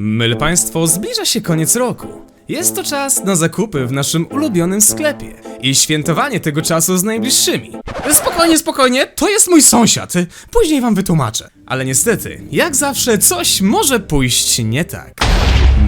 Myle Państwo, zbliża się koniec roku. Jest to czas na zakupy w naszym ulubionym sklepie i świętowanie tego czasu z najbliższymi. Spokojnie, spokojnie, to jest mój sąsiad. Później wam wytłumaczę. Ale niestety, jak zawsze, coś może pójść nie tak.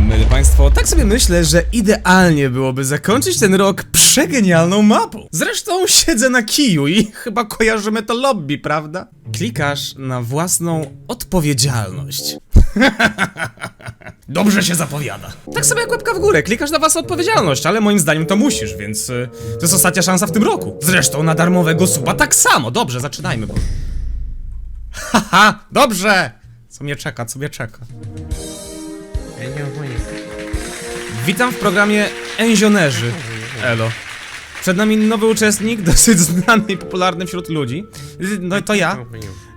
Myle Państwo, tak sobie myślę, że idealnie byłoby zakończyć ten rok przegenialną mapą. Zresztą siedzę na kiju i chyba kojarzymy to lobby, prawda? Klikasz na własną odpowiedzialność. Dobrze się zapowiada. Tak samo jak łapka w górę, klikasz na własną odpowiedzialność, ale moim zdaniem to musisz, więc y, to jest ostatnia szansa w tym roku. Zresztą na darmowego suba tak samo. Dobrze, zaczynajmy. Bo... Haha, dobrze! Co mnie czeka, co mnie czeka? Ja nie mam pojęcia. Witam w programie Enzionerzy. Elo. Przed nami nowy uczestnik, dosyć znany i popularny wśród ludzi. No to ja.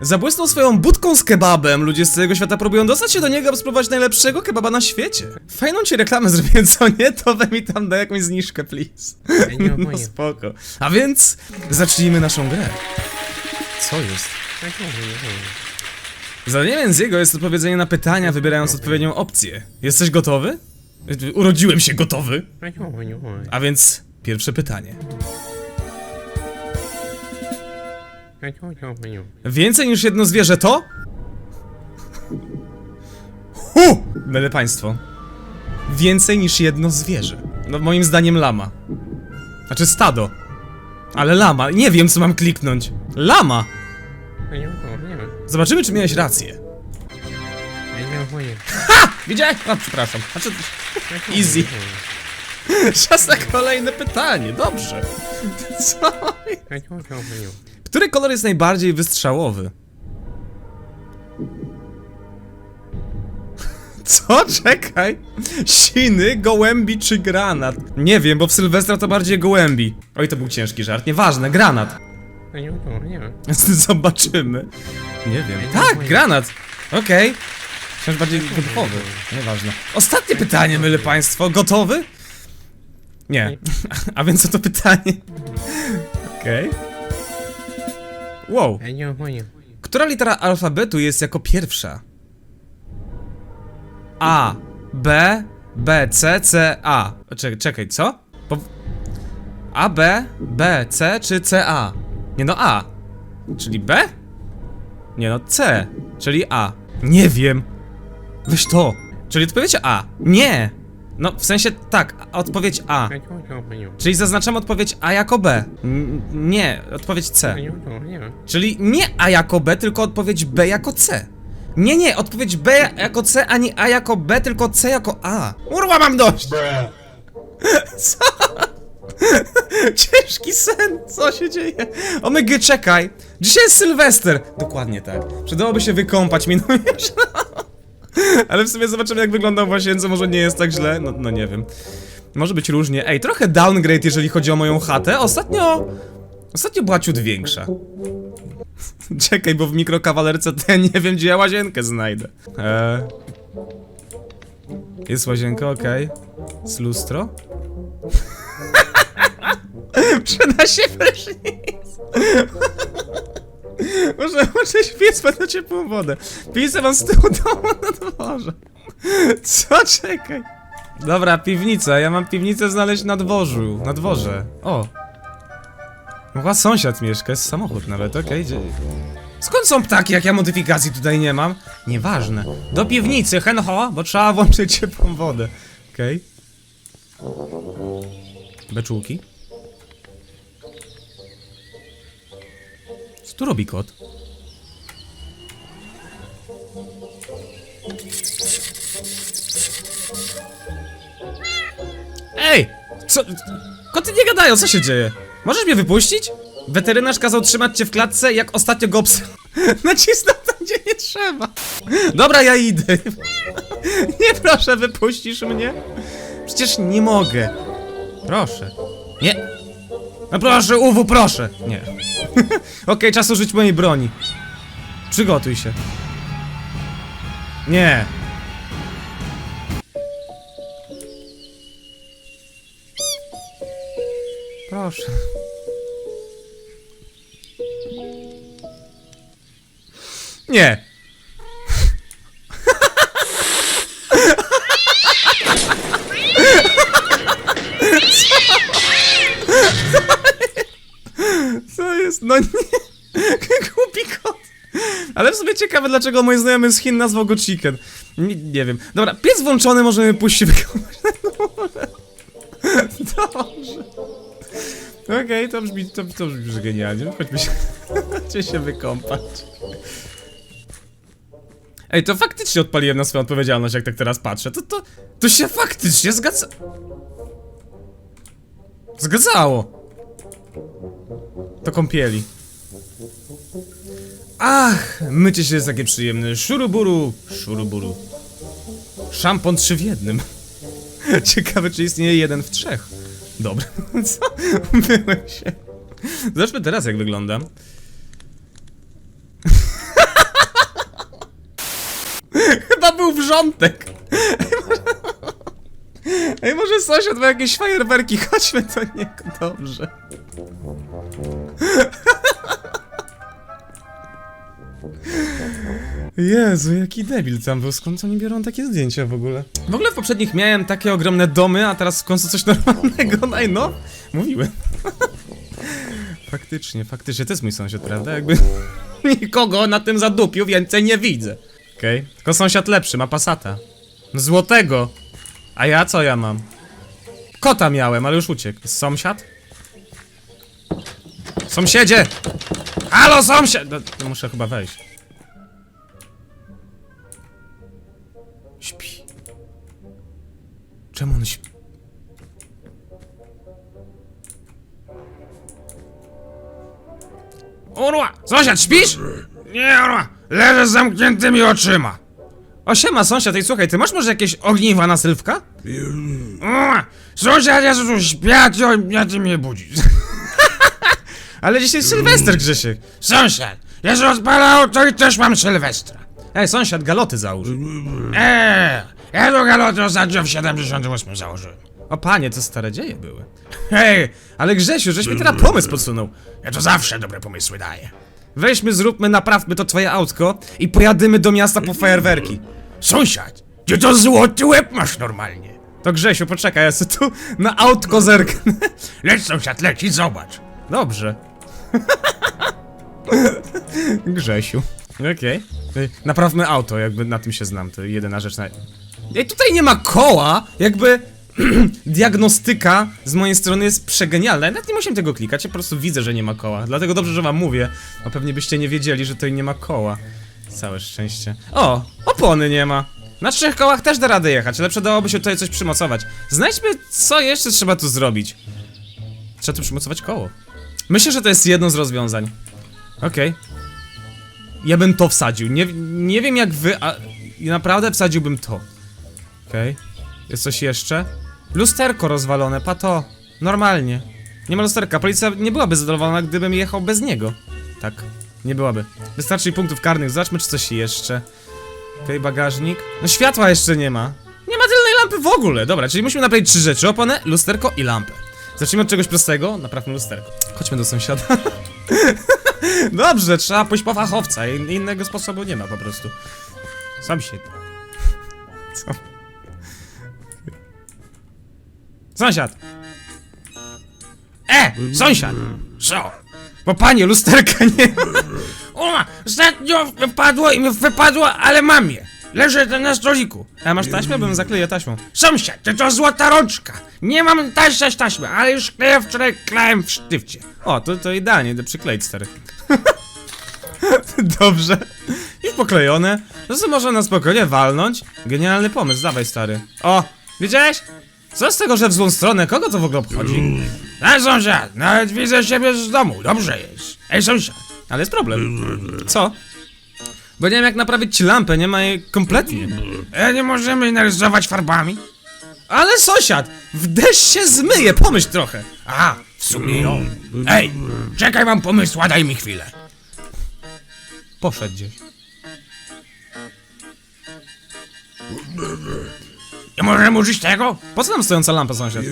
Zabłysnął swoją budką z kebabem. Ludzie z całego świata próbują dostać się do niego, aby spróbować najlepszego kebaba na świecie. Fajną ci reklamę zrobiłem, co nie? To we mi tam da jakąś zniżkę, please. No spoko. A więc zacznijmy naszą grę. Co jest? Zadaniem z jego jest odpowiedzenie na pytania, wybierając odpowiednią opcję. Jesteś gotowy? Urodziłem się gotowy. A więc pierwsze pytanie. Więcej niż jedno zwierzę to? Hu! Mylę państwo. Więcej niż jedno zwierzę. No moim zdaniem lama. Znaczy stado. Ale lama. Nie wiem co mam kliknąć. Lama! Zobaczymy czy miałeś rację. Pojęcia. Widziałeś? A, przepraszam. Znaczy, Easy. czas na kolejne pytanie. Dobrze. Co? Który kolor jest najbardziej wystrzałowy? Co? Czekaj. Siny, gołębi czy granat? Nie wiem, bo w Sylwestra to bardziej gołębi. Oj, to był ciężki żart. Nieważne, granat. Nie pojęcia. Zobaczymy. Nie wiem. Tak, granat. Okej. Wciąż bardziej wybuchowy. Nieważne. Ostatnie pytanie, mylę państwo. Gotowy? Nie. A więc oto pytanie. Okej. Wow. Mam pojęcia. Która litera alfabetu jest jako pierwsza? A, B, B, C, C, A. Czekaj, czekaj, co? Bo... A, B, B, C czy C, A? Nie no A. Czyli B? Nie no C, czyli A. Nie wiem. Weź to. Czyli odpowiedź A. Nie. No, w sensie tak, odpowiedź A. Czyli zaznaczam odpowiedź A jako B. N nie, odpowiedź C. Czyli nie A jako B, tylko odpowiedź B jako C. Nie, nie, odpowiedź B jako C, a nie A jako B, tylko C jako A. Urła, mam dość! Co? Ciężki sen, co się dzieje? Omega, czekaj. Dzisiaj jest Sylwester. Dokładnie tak. Przydałoby się wykąpać, minujesz. Ale w sumie zobaczymy jak wyglądam w łazience, może nie jest tak źle. No, no nie wiem. Może być różnie. Ej, trochę downgrade, jeżeli chodzi o moją chatę. Ostatnio... Ostatnio była ciut większa. Czekaj, bo w mikrokawalerce ja nie wiem, gdzie ja łazienkę znajdę. Eee. Jest łazienka, okej. Z lustro? Przyda się prysznic. może, może śpiec na ciepłą wodę. Piszę wam z tyłu domu na dworze. Co? Czekaj. Dobra, piwnica. Ja mam piwnicę znaleźć na dworzu. Na dworze. O. Chyba sąsiad mieszka, jest samochód nawet, okej. Skąd są ptaki, jak ja modyfikacji tutaj nie mam? Nieważne. Do piwnicy, henho, bo trzeba włączyć ciepłą wodę. Okej. Beczułki. Co tu robi kot? Ej! Co? Koty nie gadają, co się dzieje? Możesz mnie wypuścić? Weterynarz kazał trzymać cię w klatce, jak ostatnio go obs... Nacisnął tam, gdzie nie trzeba. Dobra, ja idę. Nie proszę, wypuścisz mnie? Przecież nie mogę. Proszę. Nie. No proszę, Uwu, proszę. Nie. Okej, czas użyć mojej broni. Przygotuj się. Nie. Proszę. Nie. No nie. Głupi kot. Ale w sumie ciekawe, dlaczego mój znajomy z Chin nazwał go Chicken. Nie, nie wiem. Dobra, piec włączony, możemy pójść się wykąpać. Dobrze. Okej, to brzmi, to, to brzmi że genialnie. Chodźmy się, chodźmy się wykąpać. Ej, to faktycznie odpaliłem na swoją odpowiedzialność, jak tak teraz patrzę. To, to, to się faktycznie zgadza... Zgadzało. To kąpieli. Ach, mycie się jest takie przyjemne. Szuruburu, szuruburu. Szampon trzy w jednym. Ciekawe, czy istnieje jeden w trzech. Dobra, co? Byłem się. Zobaczmy teraz, jak wyglądam. Chyba był wrzątek. Ej, może sąsiad ma jakieś fajerwerki, chodźmy do niego, dobrze. Jezu, jaki debil tam był, skąd oni biorą takie zdjęcia w ogóle? W ogóle w poprzednich miałem takie ogromne domy, a teraz w końcu coś normalnego, no no, mówiłem. faktycznie, faktycznie, to jest mój sąsiad, prawda? Jakby nikogo na tym zadupiu więcej nie widzę. Okej, tylko sąsiad lepszy, ma pasata. Złotego. A ja co ja mam? Kota miałem, ale już uciekł. Sąsiad? Sąsiedzie! Halo, sąsiad! No, no muszę chyba wejść. Śpi. Czemu on śpi? Urła! Sąsiad, śpisz? Nie, urwa! Leżę z zamkniętymi oczyma! O sąsiad, ej słuchaj, ty masz może jakieś ogniwa na sylwka? Urwa! Sąsiad, ja tu śpiać, o, ja ty mnie budzisz. Ale dzisiaj Sylwester, Grzesiek. Sąsiad, ja się odpalał, to i też mam Sylwestra. Ej, sąsiad, galoty załóż. Eee, ja do galoty ostatnio w 78 założyłem. O panie, to stare dzieje były. Hej, ale Grzesiu, żeś mi teraz pomysł podsunął. Ja to zawsze dobre pomysły daję. Weźmy, zróbmy, naprawmy to twoje autko i pojadymy do miasta po fajerwerki. Sąsiad, ty to złoty łeb masz normalnie. To Grzesiu, poczekaj, ja sobie tu na autko zerknę. Leć sąsiad, leć i zobacz. Dobrze. Grzesiu. Okej. Ej, Naprawmy auto, jakby na tym się znam, to jedyna rzecz na... Ej, tutaj nie ma koła! Jakby... Diagnostyka z mojej strony jest przegenialna. Nawet nie musiałem tego klikać, ja po prostu widzę, że nie ma koła. Dlatego dobrze, że wam mówię. Bo pewnie byście nie wiedzieli, że tutaj nie ma koła. Całe szczęście. O! Opony nie ma. Na trzech kołach też da radę jechać, ale przydałoby się tutaj coś przymocować. Znajdźmy, co jeszcze trzeba tu zrobić. Trzeba tu przymocować koło. Myślę, że to jest jedno z rozwiązań. Okej. Ja bym to wsadził. Nie, nie wiem jak wy, a naprawdę wsadziłbym to. Okej. Jest coś jeszcze? Lusterko rozwalone, pato. Normalnie. Nie ma lusterka. Policja nie byłaby zadowolona, gdybym jechał bez niego. Tak. Nie byłaby. Wystarczy punktów karnych. Zobaczmy, czy coś jeszcze. Okej, bagażnik. No światła jeszcze nie ma. Nie ma tylnej lampy w ogóle. Dobra, czyli musimy naprawić trzy rzeczy. Oponę, lusterko i lampę. Zacznijmy od czegoś prostego. Naprawmy lusterko. Chodźmy do sąsiada. Dobrze, trzeba pójść po fachowca. In- Innego sposobu nie ma po prostu. Sam się. Co? Sąsiad! E, sąsiad! Co? Bo panie, lusterka nie ma. O, ostatnio wypadło i mi wypadło, ale mam je. Leży to na stoliku. A masz taśmę? Bym zakleję taśmą. Sąsiad, to to złota rączka. Nie mam taścia taśmy, ale już kleję wczoraj klałem w sztywcie. O, to, to idealnie, do przykleić stary. Dobrze. Już poklejone. No to można na spokojnie walnąć. Genialny pomysł, dawaj stary. O, widziałeś? Co z tego, że w złą stronę? Kogo to w ogóle obchodzi? A sąsiad, nawet widzę siebie z domu, dobrze jest. Ej sąsiad, Ale jest problem. Co? Bo nie wiem jak naprawić ci lampę, nie ma jej kompletnie. e, nie możemy narysować farbami? Ale sąsiad, w deszcz się zmyje, pomyśl trochę. A, w sumie ją. Ej, czekaj, mam pomysła, daj mi chwilę. Poszedł gdzieś. Nie możemy użyć tego? Po co nam stojąca lampa, sąsiad?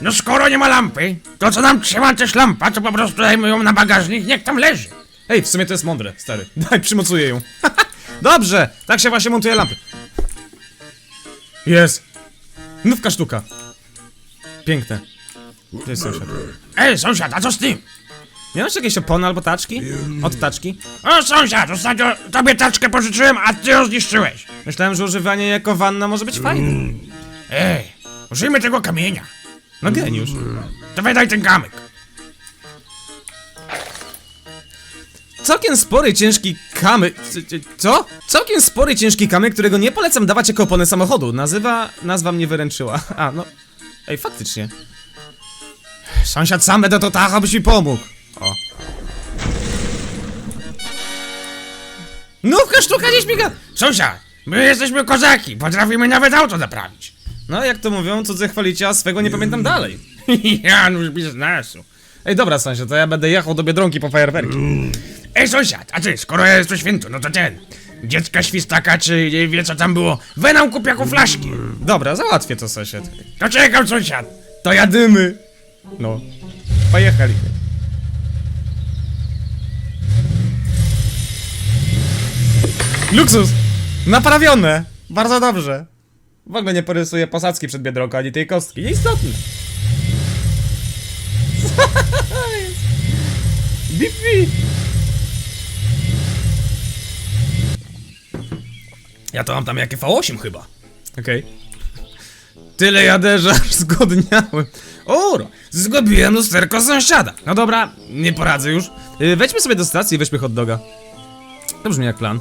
No skoro nie ma lampy, to co nam trzyma też lampa, to po prostu dajmy ją na bagażnik, niech tam leży. Ej, w sumie to jest mądre, stary. Daj, przymocuję ją. Dobrze, tak się właśnie montuje lampy. Jest. Nówka sztuka. Piękne. Gdzie jest sąsiad? Ej, sąsiad, a co z tym? Nie masz jakieś opony albo taczki? Od taczki? O, sąsiad, ostatnio tobie taczkę pożyczyłem, a ty ją zniszczyłeś. Myślałem, że używanie jako wanna może być fajne. Ej, użyjmy tego kamienia. No geniusz. To wydaj ten kamyk. Całkiem spory, ciężki c- Co? Całkiem spory, ciężki kamyk, którego nie polecam dawać jako opony samochodu. Nazywa. Nazwa mnie wyręczyła. A, no. Ej, faktycznie. Sąsiad sam będę to tak, abyś mi pomógł. O. Nówka sztuka nie śmiga! Sąsiad, my jesteśmy kozaki, potrafimy nawet auto naprawić. No, jak to mówią, cudze chwalicie, a swego nie pamiętam dalej. Janusz biznesu. Ej, dobra, sąsiad, to ja będę jechał do Biedronki po fajerwerki. Ej, sąsiad, a ty, skoro jest to święto, no to ten. Dziecka świstaka, czy nie wie co tam było, we nam kup jako flaszki. Dobra, załatwię to, sąsiad. To czekam, sąsiad. To jadymy! No. Pojechali. Luksus! Naprawione! Bardzo dobrze. W ogóle nie porysuję posadzki przed Biedronką, ani tej kostki. Nieistotne. Co jest? Bip. Ja to mam tam jakie V8 chyba. Okej. Tyle jadę, że aż zgodniałem. Uro, zgubiłem lusterko sąsiada. No dobra, nie poradzę już. Yy, wejdźmy sobie do stacji i weźmy hot doga. To brzmi jak plan.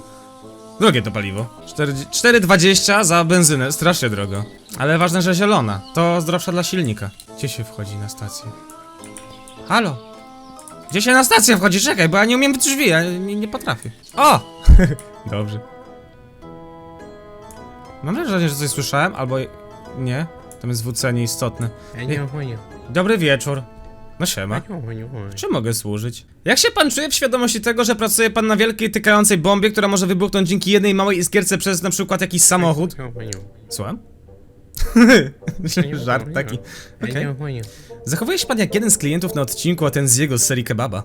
Drogie to paliwo. 4 4,20 za benzynę, strasznie drogo. Ale ważne, że zielona. To zdrowsza dla silnika. Gdzie się wchodzi na stację? Halo? Gdzie się na stację wchodzi? Czekaj, bo ja nie umiem drzwi, ja nie, nie potrafię. O! Dobrze. Mam wrażenie, że coś słyszałem, albo... Nie. Tam jest WC nieistotne. Ja nie. Dobry wieczór. No siema. Czy mogę służyć? Jak się pan czuje w świadomości tego, że pracuje pan na wielkiej tykającej bombie, która może wybuchnąć dzięki jednej małej iskierce przez na przykład jakiś samochód? Słucham? Żart taki. Okay. Zachowuje się pan jak jeden z klientów na odcinku, a ten z jego z serii kebaba.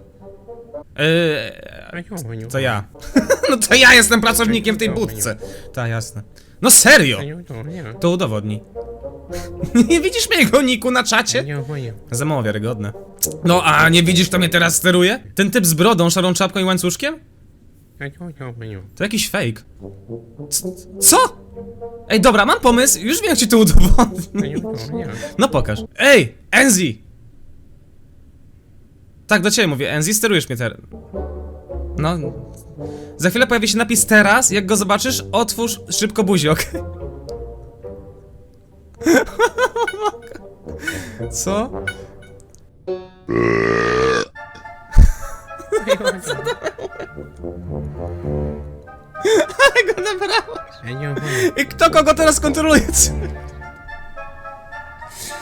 Eee, to ja. no to ja jestem pracownikiem w tej budce. Tak, jasne. No serio! To udowodni. nie widzisz mojego niku na czacie? Za mało wiarygodne. No a nie widzisz, kto mnie teraz steruje? Ten typ z brodą, szarą czapką i łańcuszkiem? To jakiś fake. Co? Ej, dobra, mam pomysł, już wiem, jak ci to udowodnię. No pokaż. Ej, Enzi! Tak, do ciebie mówię, Enzi, sterujesz mnie teraz. No. Za chwilę pojawi się napis teraz, jak go zobaczysz, otwórz szybko buziok. Co? Co to ale go nabrałeś! Ja nie. I kto kogo teraz kontroluje?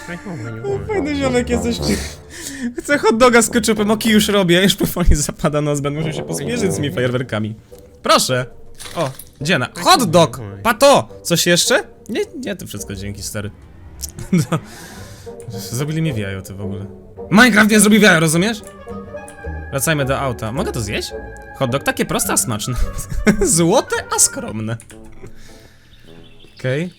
Ja nie. Fajny ziomek jesteś. Chcę hot doga z ketchupem, oki już robię, już powoli zapada nas, będę musiał się pospieżyć z tymi fajerwerkami. Proszę! O, dziena. Hot dog! Pato! Coś jeszcze? Nie, nie, to wszystko dzięki, stary. Zrobili mi w jajo to w ogóle. Minecraft nie zrobi w rozumiesz? Wracajmy do auta. Mogę to zjeść? Hot dog takie proste, a smaczne. Złote, a skromne. Okej.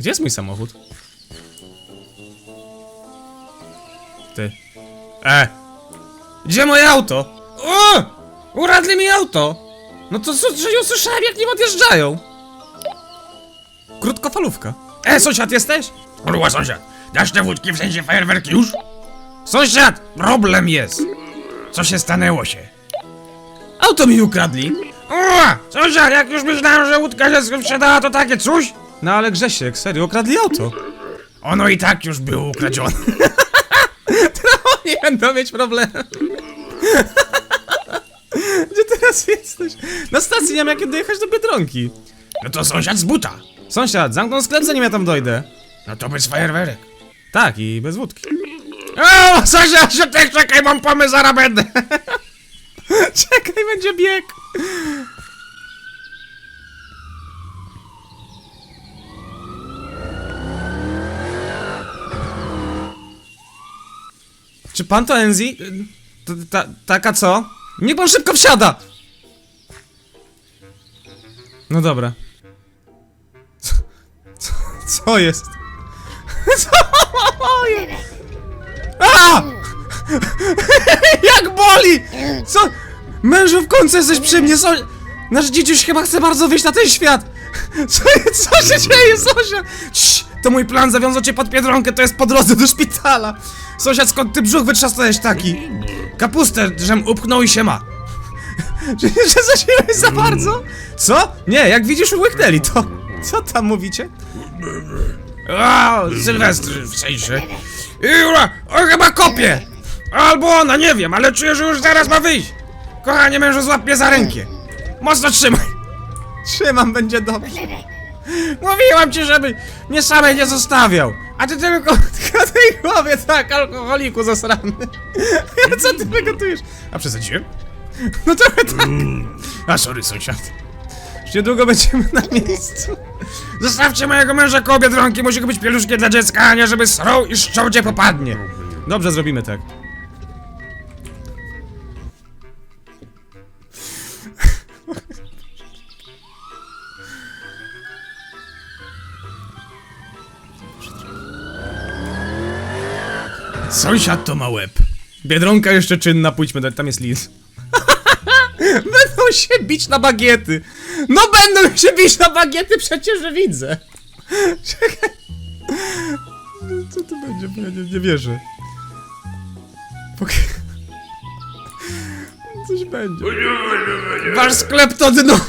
Gdzie jest mój samochód? Ty. E! Gdzie moje auto? O! Uradli mi auto! No to co, że ją słyszałem jak nim odjeżdżają? Krótkofalówka. E, sąsiad jesteś? Kurwa, sąsiad, dasz te wódki w sensie fajerwerki już? Sąsiad, problem jest. Co się stanęło się? Auto mi ukradli. O, sąsiad, jak już myślałem, że łódka się sprzedała, to takie coś? No ale Grzesiek, serio, ukradli auto. Ono i tak już było ukradzione. Nie będą mieć problemu. Gdzie teraz jesteś? Na stacji nie mam jak dojechać do Biedronki. No to sąsiad z buta. Sąsiad, zamknął sklep zanim ja tam dojdę. No to bez fajerwerek. Tak, i bez wódki. O, sąsiad, czekaj, czekaj, mam pomysł, zaraz będę. Czekaj, będzie bieg. Czy pan to Enzi? Ta, ta, taka co? Niech pan szybko wsiada! No dobra. Co, co, co jest? Co A! Jak boli! Co? Mężu, w końcu jesteś przy mnie, so... Nasz dzieciuś chyba chce bardzo wyjść na ten świat! Co, co się dzieje, Zosia? Cii, to mój plan, zawiązał cię pod Biedronkę, to jest po drodze do szpitala! Sąsiad, skąd ty brzuch wytrzasnąłeś taki? Kapustę, żem upchnął i się ma. Czy że zasiłeś za bardzo? Co? Nie, jak widzisz, łyknęli to. Co tam mówicie? O, Sylwestr w sensie. Jura, on chyba kopie! Albo ona, nie wiem, ale czuję, że już zaraz ma wyjść. Kochanie mężu, złap mnie za rękę. Mocno trzymaj. Trzymam, będzie dobrze. Mówiłam ci, żeby mnie samej nie zostawiał. A ty tylko tylko tej głowie, tak, alkoholiku zasrany. A co ty wygotujesz? A przesadziłem? No trochę tak. A sorry, sąsiad. Niedługo będziemy na miejscu. Zostawcie mojego męża koło Biedronki, musi być pieluszki dla dziecka, a nie żeby srał i szczał cię popadnie. Dobrze, zrobimy tak. Sąsiad to ma łeb. Biedronka jeszcze czynna, pójdźmy, do- tam jest lis. będą się bić na bagiety! No będą się bić na bagiety, przecież że widzę! Czekaj. Co to będzie? Bo ja nie, nie wierzę. Pok- Coś będzie. Wasz sklep to dno!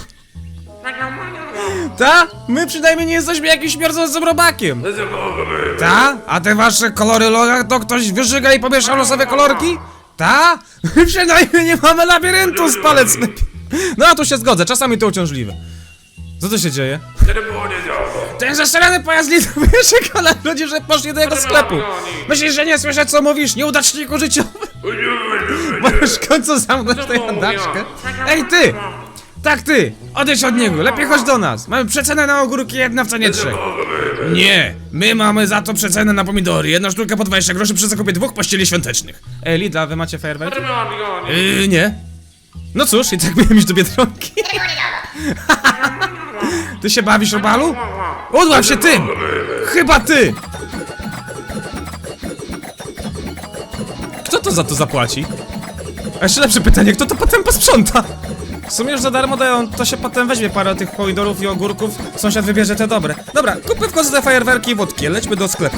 Ta? My przynajmniej nie jesteśmy jakimś śmierdzącym robakiem! Ta? A te wasze kolory loga to ktoś wyżyga i pomieszał losowe kolorki? Ta? My przynajmniej nie mamy labiryntu z palec No a tu się zgodzę, czasami to uciążliwe. Co tu się dzieje? Ten zastrzelany pojazd nie... Wiesz, kola ludzie, że poszli do jego sklepu. Myślisz, że nie słyszę co mówisz, nieudaczniku życiowy? Możesz w końcu zamknąć tę jadaczkę. Ej ty! Tak ty! Odejdź od niego, lepiej chodź do nas. Mamy przecenę na ogórki, jedna w cenie trzech. Nie, my mamy za to przecenę na pomidory. Jedna sztuka po 20 groszy przy zakupie dwóch pościeli świątecznych. Ej, Lidla, wy macie fajerwerki? Yy, nie. No cóż, i tak miałem iść do Biedronki. Ty się bawisz, Robalu? Udław się tym! Chyba ty! Kto to za to zapłaci? A jeszcze lepsze pytanie, kto to potem posprząta? W sumie już za darmo dają, to się potem weźmie parę tych pomidorów i ogórków, sąsiad wybierze te dobre. Dobra, kupmy w końcu te fajerwerki i wódki, lećmy do sklepu.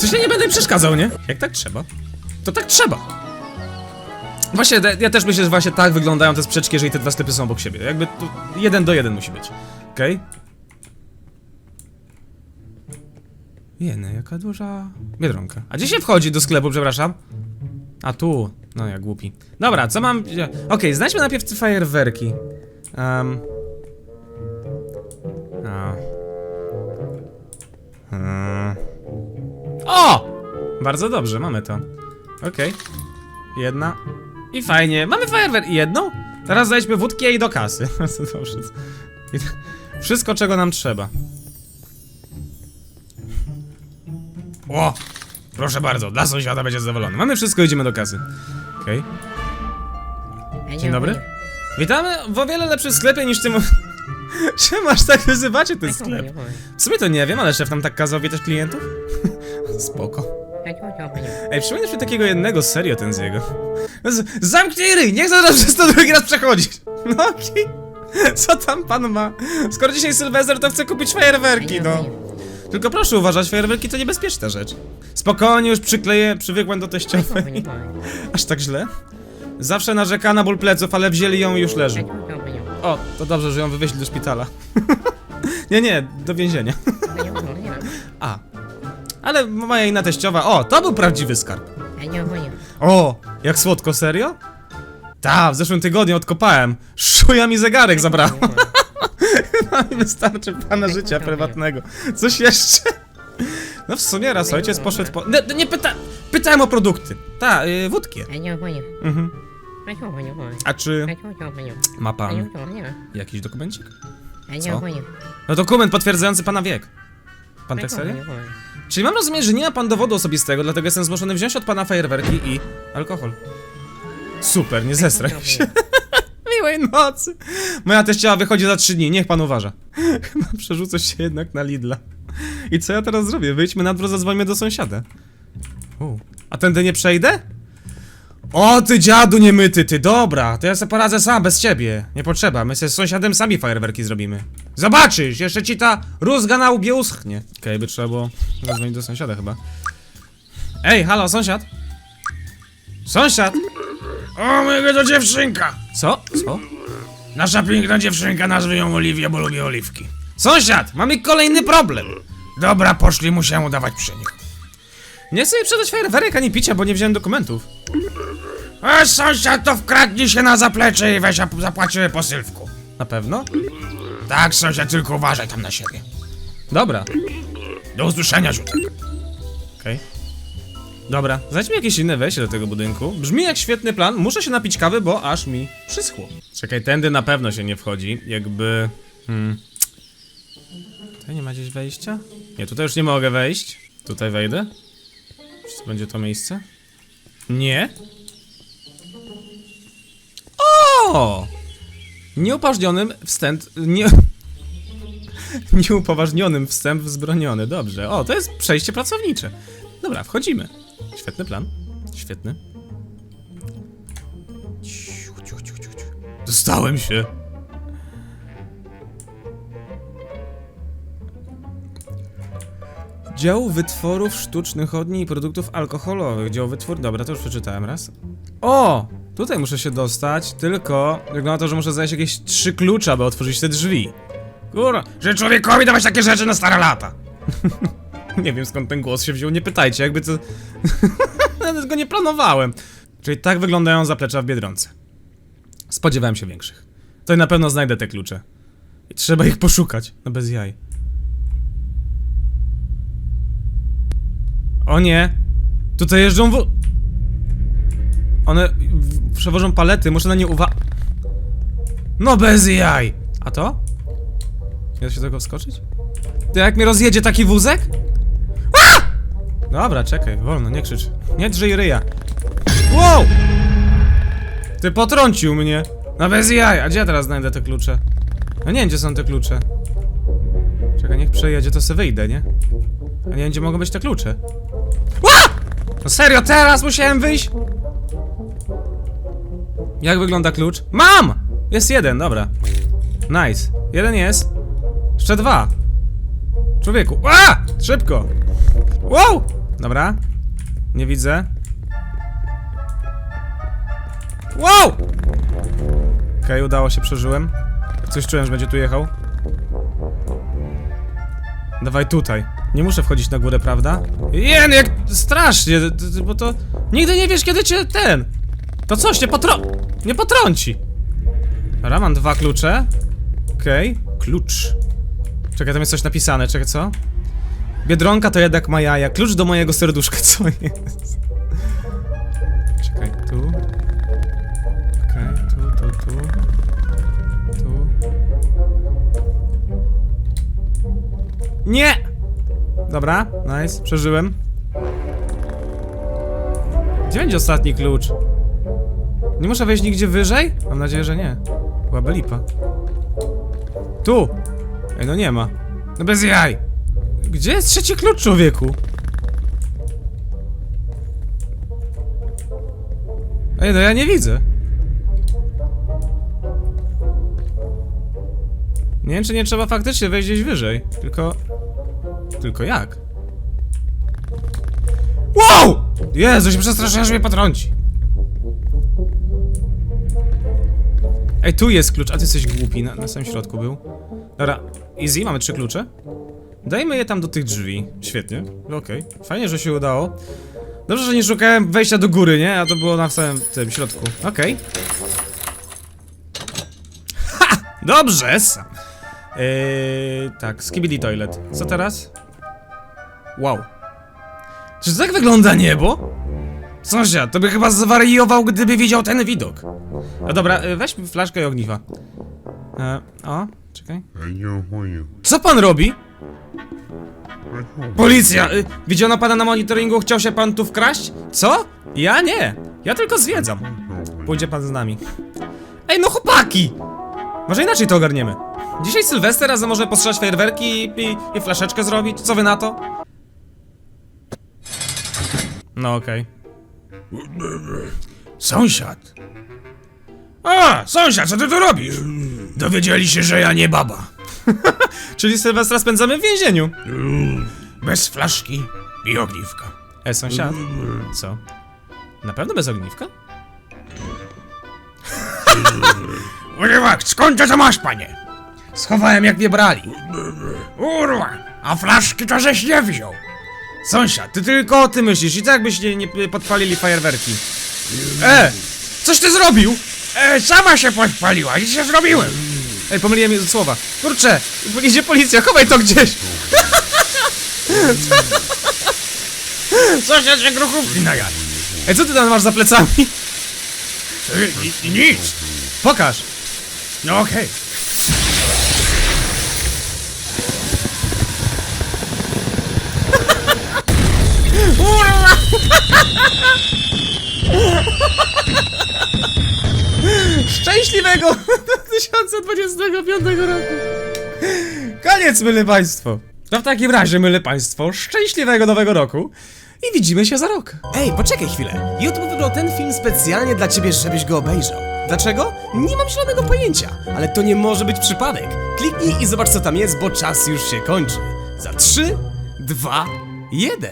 Coś ja nie będę przeszkadzał, nie? Jak tak trzeba, to tak trzeba. Właśnie, ja też myślę, że właśnie tak wyglądają te sprzeczki, jeżeli te dwa sklepy są obok siebie. Jakby tu jeden do jeden musi być. Okej? Jene, jaka duża biedronka. A gdzie się wchodzi do sklepu, przepraszam? A tu. No ja głupi. Dobra, co mam... Okej, znajdźmy najpierw te fajerwerki. Um. A. Hmm. Bardzo dobrze, mamy to. Okej. Jedna. I fajnie. Mamy fajerwer. I jedną? Teraz zajdźmy wódki i do kasy. Bardzo dobrze. I- Wszystko, czego nam trzeba. O! Proszę bardzo, dla sąsiada będzie zadowolony. Mamy wszystko, idziemy do kasy. Okej. Dzień dobry. Witamy w o wiele lepszym sklepie niż tym... Czemu aż tak wyzywacie ten sklep? W sumie to nie wiem, ale szef nam tak kazał witać klientów? Spoko. Ej, przypominasz mi takiego jednego, serio ten z jego. Z zamknij ryj, niech zaraz przez to drugi raz przechodzisz. No okej. Co tam pan ma? Skoro dzisiaj Sylwester, to chcę kupić fajerwerki, no. Tylko proszę uważać, fajerwerki to niebezpieczna rzecz. Spokojnie, już przykleję, przywykłem do teściowej. Aż tak źle? Zawsze narzeka na ból pleców, ale wzięli ją i już leży. O, to dobrze, że ją wywieźli do szpitala. nie, nie, do więzienia. Ale moja inna teściowa, o, to był prawdziwy skarb. O, jak słodko, serio? Ta, w zeszłym tygodniu odkopałem. Szuja mi zegarek zabrała. Chyba mi wystarczy pana życia prywatnego. Coś jeszcze? No w sumie raz ojciec poszedł po... Nie, nie pyta... Pytałem o produkty. Ta, y, wódki. Mhm. A czy ma pan jakiś dokumencik? Co? No dokument potwierdzający pana wiek. Pan tak serio? Czyli mam rozumieć, że nie ma pan dowodu osobistego, dlatego jestem zmuszony wziąć od pana fajerwerki i alkohol. Super, nie zestraj się. Miłej nocy. Moja teściowa wychodzi za trzy dni, niech pan uważa. Chyba przerzucę się jednak na Lidla. I co ja teraz zrobię? Wyjdźmy na dwór, zadzwońmy do sąsiada. U. A tędy nie przejdę? O ty dziadu niemyty, ty, dobra, to ja sobie poradzę sam, bez ciebie. Nie potrzeba, my sobie z sąsiadem sami fajerwerki zrobimy. Zobaczysz, jeszcze ci ta rózga na łbie uschnie. Okej, by trzeba było zadzwonić do sąsiada chyba. Ej, halo, sąsiad? Sąsiad? O, mojego to dziewczynka! Co? Co? Nasza piękna dziewczynka, nazwę ją Oliwia, bo lubię oliwki. Sąsiad, mamy kolejny problem. Dobra, poszli, musiałem udawać przy nich. Nie chcę sprzedać fajerwerek ani picia, bo nie wziąłem dokumentów. A sąsiad to wkradnie się na zaplecze i weź a zapłaciły po sylwku. Na pewno? Tak, sąsiad, tylko uważaj tam na siebie. Dobra, Do usłyszenia, Ziutek. okej. Dobra, znajdźmy jakieś inne wejście do tego budynku. Brzmi jak świetny plan, muszę się napić kawy, bo aż mi przyschło. Czekaj, tędy na pewno się nie wchodzi, jakby... Hmm... Tutaj nie ma gdzieś wejścia? Nie, tutaj już nie mogę wejść. Tutaj wejdę? Czy to będzie to miejsce? Nie? O! Nieupoważnionym wstęp... Nie... Nieupoważnionym wstęp wzbroniony, dobrze. O, to jest przejście pracownicze. Dobra, wchodzimy. Świetny plan. Świetny. Dostałem się. Dział wytworów sztucznych odni i produktów alkoholowych. Dział wytwór. Dobra, to już przeczytałem raz. O! Tutaj muszę się dostać, tylko wygląda to, że muszę znaleźć jakieś trzy klucze, aby otworzyć te drzwi. Kurwa, Że człowiekowi dawać takie rzeczy na stare lata. nie wiem skąd ten głos się wziął, nie pytajcie, jakby to... Nawet go nie planowałem. Czyli tak wyglądają zaplecza w Biedronce. Spodziewałem się większych. To na pewno znajdę te klucze. I trzeba ich poszukać, no bez jaj. O nie! Tutaj jeżdżą w... One przewożą palety, muszę na nie uwa... No bez jaj! A to? Da się tego wskoczyć? To jak mnie rozjedzie taki wózek? A! Dobra, czekaj, wolno, nie krzycz. Nie drzyj ryja. Wow! Ty potrącił mnie. No bez jaj, a gdzie ja teraz znajdę te klucze? No nie wiem, gdzie są te klucze. Czekaj, niech przejedzie, to se wyjdę, nie? A nie wiem, gdzie mogą być te klucze. Ła! No serio, teraz musiałem wyjść? Jak wygląda klucz? Mam! Jest jeden, dobra. Nice. Jeden jest. Jeszcze dwa. Człowieku. A! Szybko! Wow! Dobra. Nie widzę. Wow! Okej, udało się, przeżyłem. Coś czułem, że będzie tu jechał. Dawaj tutaj. Nie muszę wchodzić na górę, prawda? Jen, jak strasznie, bo to... Nigdy nie wiesz, kiedy cię ten... To coś, nie potrą... Nie potrąci. Dobra, mam dwa klucze. Okej. Klucz. Czekaj, tam jest coś napisane, czekaj, co? Biedronka to jednak ma jaja. Klucz do mojego serduszka, co jest? Czekaj, tu. Okej, tu, tu, tu. Tu. Nie! Dobra, nice, przeżyłem. Gdzie będzie ostatni klucz? Nie muszę wejść nigdzie wyżej? Mam nadzieję, że nie. Byłaby lipa. Tu! Ej, no nie ma. No bez jaj! Gdzie jest trzeci klucz, człowieku? Ej, no ja nie widzę. Nie wiem, czy nie trzeba faktycznie wejść gdzieś wyżej. Tylko... Tylko jak? Wow! Jezu, się przestraszyłem, że mnie potrąci. Ej, tu jest klucz, a ty jesteś głupi, na, na samym środku był. Dobra, easy, mamy trzy klucze. Dajmy je tam do tych drzwi. Świetnie, okej. Fajnie, że się udało. Dobrze, że nie szukałem wejścia do góry, nie? A to było na samym tym środku. Okej. Ha! Dobrze! sam. Eee, tak, skibidi toilet. Co teraz? Wow. Czy tak wygląda niebo? Sąsiad, to by chyba zwariował, gdyby widział ten widok. No dobra, e, weź flaszkę i ogniwa. E, o, czekaj. Co pan robi? Policja! Y, widziano pana na monitoringu, chciał się pan tu wkraść? Co? Ja nie! Ja tylko zwiedzam. Pójdzie pan z nami. Ej, no chłopaki! Może inaczej to ogarniemy. Dzisiaj Sylwester, razem może postrzelać fajerwerki i, i, i flaszeczkę zrobić. Co wy na to? No okej. Sąsiad. A, sąsiad, co ty tu robisz? Dowiedzieli się, że ja nie baba. Czyli Sylwestra spędzamy w więzieniu. Bez flaszki i ogniwka. E, sąsiad? Co? Na pewno bez ogniwka? Urywak, skąd ty to masz, panie? Schowałem jak mnie brali. Urwa, a flaszki to żeś nie wziął. Sąsiad, ty tylko o tym myślisz i tak byście nie podpalili fajerwerki. E! Coś ty zrobił? E, sama się podpaliła, nic nie zrobiłem. Ej, pomyliłem je słowa. Kurczę, idzie policja, chowaj to gdzieś! Sąsiad się gruchówki najadł. Ej, co ty tam masz za plecami? Nic. Pokaż! No okej. Szczęśliwego 2025 roku! Koniec, myle państwo! No w takim razie, myle państwo, szczęśliwego nowego roku i widzimy się za rok. Ej, poczekaj chwilę. YouTube wybrał ten film specjalnie dla ciebie, żebyś go obejrzał. Dlaczego? Nie mam zielonego pojęcia, ale to nie może być przypadek. Kliknij i zobacz co tam jest, bo czas już się kończy. Za 3, 2, 1.